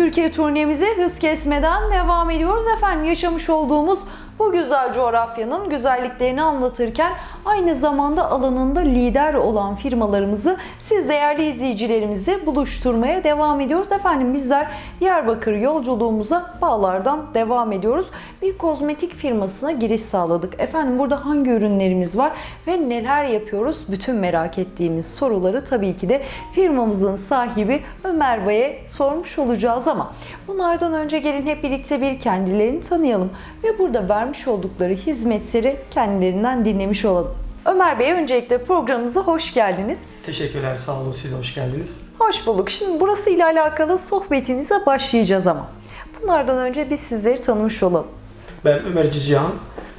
Türkiye turnemize hız kesmeden devam ediyoruz. Efendim yaşamış olduğumuz bu güzel coğrafyanın güzelliklerini anlatırken aynı zamanda alanında lider olan firmalarımızı siz değerli izleyicilerimize buluşturmaya devam ediyoruz. Efendim bizler Diyarbakır yolculuğumuza bağlardan devam ediyoruz. Bir kozmetik firmasına giriş sağladık. Efendim burada hangi ürünlerimiz var ve neler yapıyoruz? Bütün merak ettiğimiz soruları tabii ki de firmamızın sahibi Ömer Bey'e sormuş olacağız ama bunlardan önce gelin hep birlikte bir kendilerini tanıyalım ve burada vermiş oldukları hizmetleri kendilerinden dinlemiş olalım. Ömer Bey öncelikle programımıza hoş geldiniz. Teşekkürler, sağ olun. Siz hoş geldiniz. Hoş bulduk. Şimdi burası ile alakalı sohbetimize başlayacağız ama bunlardan önce biz sizleri tanımış olalım. Ben Ömer Cicihan,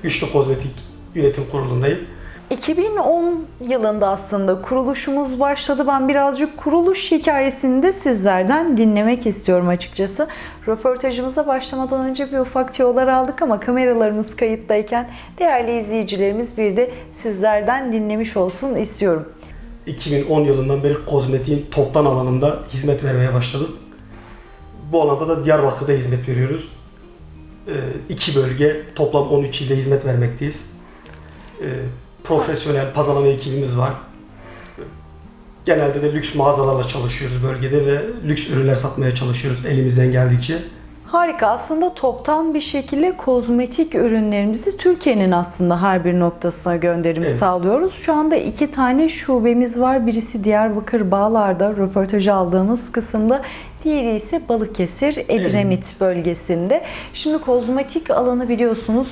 Güçlü Kozmetik Yönetim Kurulu'ndayım. 2010 yılında aslında kuruluşumuz başladı. Ben birazcık kuruluş hikayesini de sizlerden dinlemek istiyorum açıkçası. Röportajımıza başlamadan önce bir ufak tüyolar aldık ama kameralarımız kayıttayken değerli izleyicilerimiz bir de sizlerden dinlemiş olsun istiyorum. 2010 yılından beri kozmetiğin toptan alanında hizmet vermeye başladık. Bu alanda da Diyarbakır'da hizmet veriyoruz. Ee, iki bölge, toplam 13 ilde hizmet vermekteyiz. Ee, profesyonel pazarlama ekibimiz var. Genelde de lüks mağazalarla çalışıyoruz bölgede ve lüks ürünler satmaya çalışıyoruz elimizden geldikçe. Harika. Aslında toptan bir şekilde kozmetik ürünlerimizi Türkiye'nin aslında her bir noktasına gönderim Evet. sağlıyoruz. Şu anda iki tane şubemiz var. Birisi Diyarbakır Bağlar'da röportajı aldığımız kısımda. Diğeri ise Balıkesir Edremit bölgesinde. Şimdi kozmetik alanı biliyorsunuz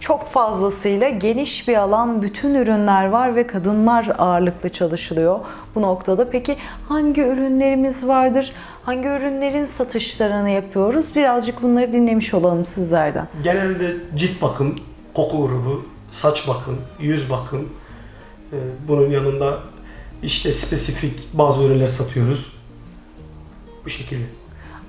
çok fazlasıyla geniş bir alan, bütün ürünler var ve kadınlar ağırlıklı çalışılıyor bu noktada. Peki hangi ürünlerimiz vardır? Hangi ürünlerin satışlarını yapıyoruz? Birazcık bunları dinlemiş olalım sizlerden. Genelde cilt bakım, koku grubu, saç bakım, yüz bakım, e, bunun yanında işte spesifik bazı ürünler satıyoruz. Bu şekilde.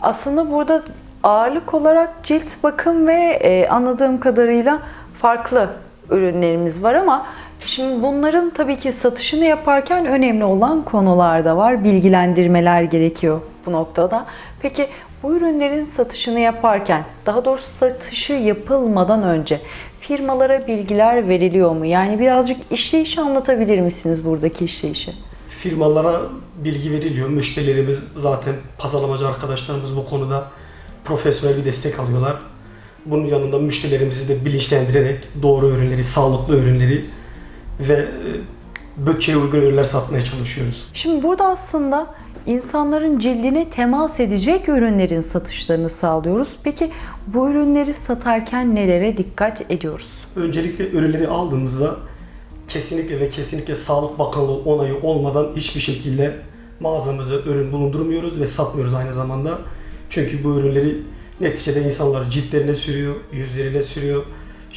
Aslında burada ağırlık olarak cilt bakım ve e, anladığım kadarıyla farklı ürünlerimiz var ama şimdi bunların tabii ki satışını yaparken önemli olan konular da var. Bilgilendirmeler gerekiyor bu noktada. Peki bu ürünlerin satışını yaparken, daha doğrusu satışı yapılmadan önce firmalara bilgiler veriliyor mu? Yani birazcık işleyişi anlatabilir misiniz buradaki işleyişi? Firmalara bilgi veriliyor. Müşterilerimiz zaten pazarlamacı arkadaşlarımız bu konuda profesyonel bir destek alıyorlar. Bunun yanında müşterilerimizi de bilinçlendirerek doğru ürünleri, sağlıklı ürünleri ve e, bütçeye uygun ürünler satmaya çalışıyoruz. Şimdi burada aslında insanların cildine temas edecek ürünlerin satışlarını sağlıyoruz. Peki bu ürünleri satarken nelere dikkat ediyoruz? Öncelikle ürünleri aldığımızda kesinlikle ve kesinlikle Sağlık Bakanlığı onayı olmadan hiçbir şekilde mağazamıza ürün bulundurmuyoruz ve satmıyoruz aynı zamanda. Çünkü bu ürünleri neticede insanlar ciltlerine sürüyor, yüzlerine sürüyor,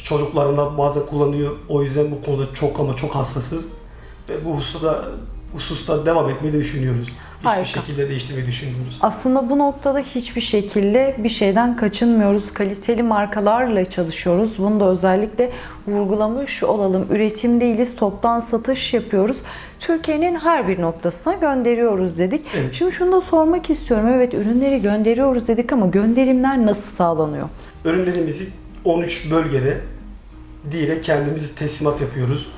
çocuklarında bazen kullanıyor. O yüzden bu konuda çok ama çok hassasız ve bu hususta hususta devam etmeyi de düşünüyoruz. Hiçbir Harika. şekilde değiştirmeyi düşünmüyoruz. Aslında bu noktada hiçbir şekilde bir şeyden kaçınmıyoruz. Kaliteli markalarla çalışıyoruz. Bunu da özellikle vurgulamış olalım. Üretim değiliz, toptan satış yapıyoruz. Türkiye'nin her bir noktasına gönderiyoruz dedik. Evet. Şimdi şunu da sormak istiyorum. Evet ürünleri gönderiyoruz dedik ama gönderimler nasıl sağlanıyor? Ürünlerimizi 13 bölgede direkt kendimiz teslimat yapıyoruz.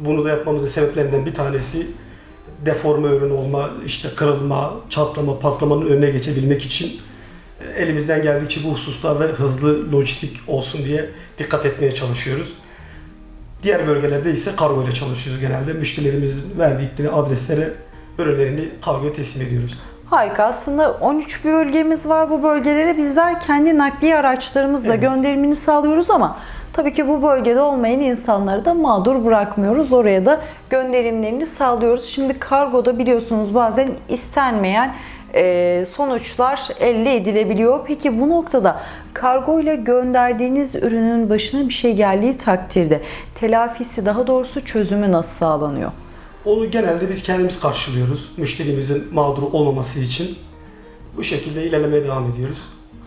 Bunu da yapmamızın sebeplerinden bir tanesi deforme ürün olma, işte kırılma, çatlama, patlamanın önüne geçebilmek için e, elimizden geldikçe bu hususta ve hızlı lojistik olsun diye dikkat etmeye çalışıyoruz. Diğer bölgelerde ise kargo ile çalışıyoruz genelde. Müşterilerimizin verdikleri adreslere ürünlerini kargoya teslim ediyoruz. Harika. Aslında 13 bir bölgemiz var. Bu bölgelere bizler kendi nakliye araçlarımızla Evet. gönderimini sağlıyoruz ama tabii ki bu bölgede olmayan insanları da mağdur bırakmıyoruz. Oraya da gönderimlerini sağlıyoruz. Şimdi kargoda biliyorsunuz bazen istenmeyen e, sonuçlar elde edilebiliyor. Peki bu noktada kargo ile gönderdiğiniz ürünün başına bir şey geldiği takdirde telafisi daha doğrusu çözümü nasıl sağlanıyor? Onu genelde biz kendimiz karşılıyoruz. Müşterimizin mağdur olmaması için bu şekilde ilerlemeye devam ediyoruz.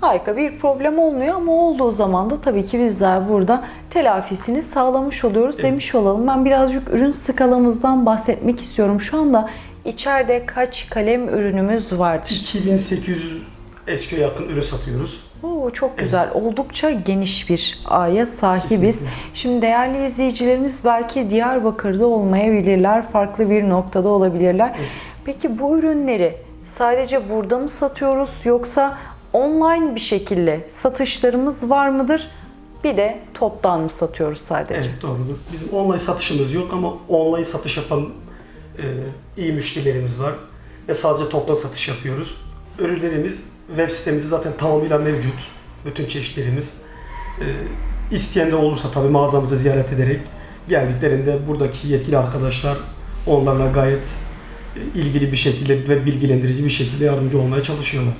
Harika bir problem olmuyor ama olduğu zaman da tabii ki bizler burada telafisini sağlamış oluyoruz Evet. demiş olalım. Ben birazcık ürün skalamızdan bahsetmek istiyorum. Şu anda içeride kaç kalem ürünümüz vardır? 2800 eskiye yakın ürün satıyoruz. Oo, çok güzel. Oldukça geniş bir ağya sahibiz. Kesinlikle. Şimdi değerli izleyicilerimiz belki Diyarbakır'da olmayabilirler, farklı bir noktada olabilirler. Peki bu ürünleri sadece burada mı satıyoruz yoksa online bir şekilde satışlarımız var mıdır? Bir de toptan mı satıyoruz sadece? Evet doğrudur. Bizim online satışımız yok ama online satış yapan e, iyi müşterilerimiz var. Ve sadece toptan satış yapıyoruz. Ürünlerimiz web sitemizde zaten tamamıyla mevcut. Bütün çeşitlerimiz. E, isteyen de olursa tabii mağazamızı ziyaret ederek geldiklerinde buradaki yetkili arkadaşlar onlarla gayet e, ilgili bir şekilde ve bilgilendirici bir şekilde yardımcı olmaya çalışıyorlar.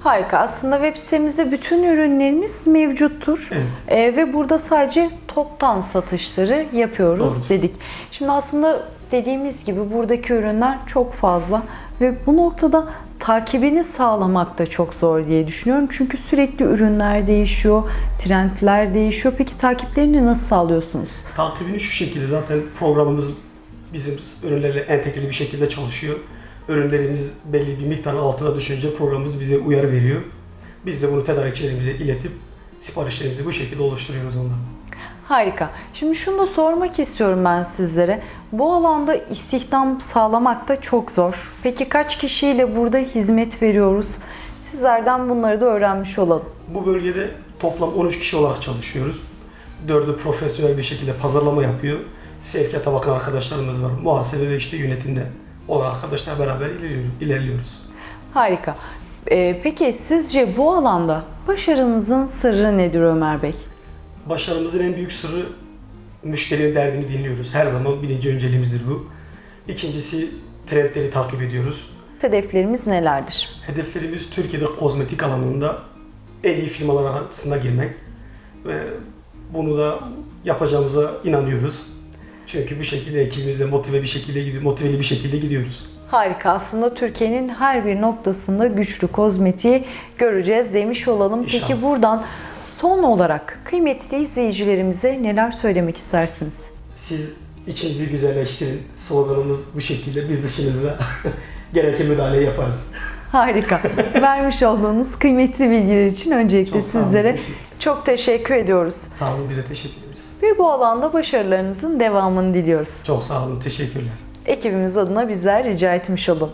Harika. Aslında web sitemizde bütün ürünlerimiz mevcuttur. Evet. Ee, ve burada sadece toptan satışları yapıyoruz Doğrudur. dedik. Şimdi aslında dediğimiz gibi buradaki ürünler çok fazla ve bu noktada takibini sağlamak da çok zor diye düşünüyorum. Çünkü sürekli ürünler değişiyor, trendler değişiyor. Peki takiplerini nasıl sağlıyorsunuz? Takibini şu şekilde zaten programımız bizim ürünlerle entegreli bir şekilde çalışıyor. Ürünlerimiz belli bir miktarın altına düşünce programımız bize uyarı veriyor. Biz de bunu tedarikçilerimize iletip siparişlerimizi bu şekilde oluşturuyoruz onlarla. Harika. Şimdi şunu da sormak istiyorum ben sizlere. Bu alanda istihdam sağlamak da çok zor. Peki kaç kişiyle burada hizmet veriyoruz? Sizlerden bunları da öğrenmiş olalım. Bu bölgede toplam 13 kişi olarak çalışıyoruz. Dördü profesyonel bir şekilde pazarlama yapıyor. Sevkiyata bakan arkadaşlarımız var. Muhasebe ve işte yönetimde olan arkadaşlar beraber ilerliyoruz. ilerliyoruz. Harika. Ee, peki sizce bu alanda başarınızın sırrı nedir Ömer Bey? Başarımızın en büyük sırrı müşterinin derdini dinliyoruz. Her zaman birinci önceliğimizdir bu. İkincisi trendleri takip ediyoruz. Hedeflerimiz nelerdir? Hedeflerimiz Türkiye'de kozmetik alanında en iyi firmalar arasına girmek ve bunu da yapacağımıza inanıyoruz. Çünkü bu şekilde ekibimizle motive bir şekilde gidiyor, motiveli bir şekilde gidiyoruz. Harika. Aslında Türkiye'nin her bir noktasında güçlü kozmetiği göreceğiz demiş olalım. Peki İnşallah. buradan son olarak kıymetli izleyicilerimize neler söylemek istersiniz? Siz içinizi güzelleştirin. Sloganımız bu şekilde. Biz dışınızda gereken müdahaleyi yaparız. Harika. Vermiş olduğunuz kıymetli bilgiler için öncelikle Çok olun, sizlere teşekkür- çok teşekkür ediyoruz. Sağ olun, bize teşekkür ederiz. Ve bu alanda başarılarınızın devamını diliyoruz. Çok sağ olun, teşekkürler. Ekibimiz adına bizler rica etmiş olalım.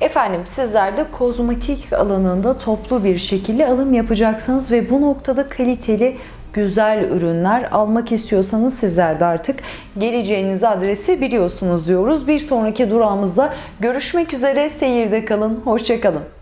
Efendim sizler de kozmetik alanında toplu bir şekilde alım yapacaksınız ve bu noktada kaliteli güzel ürünler almak istiyorsanız sizler de artık geleceğiniz adresi biliyorsunuz diyoruz. Bir sonraki durağımızda görüşmek üzere seyirde kalın. Hoşçakalın.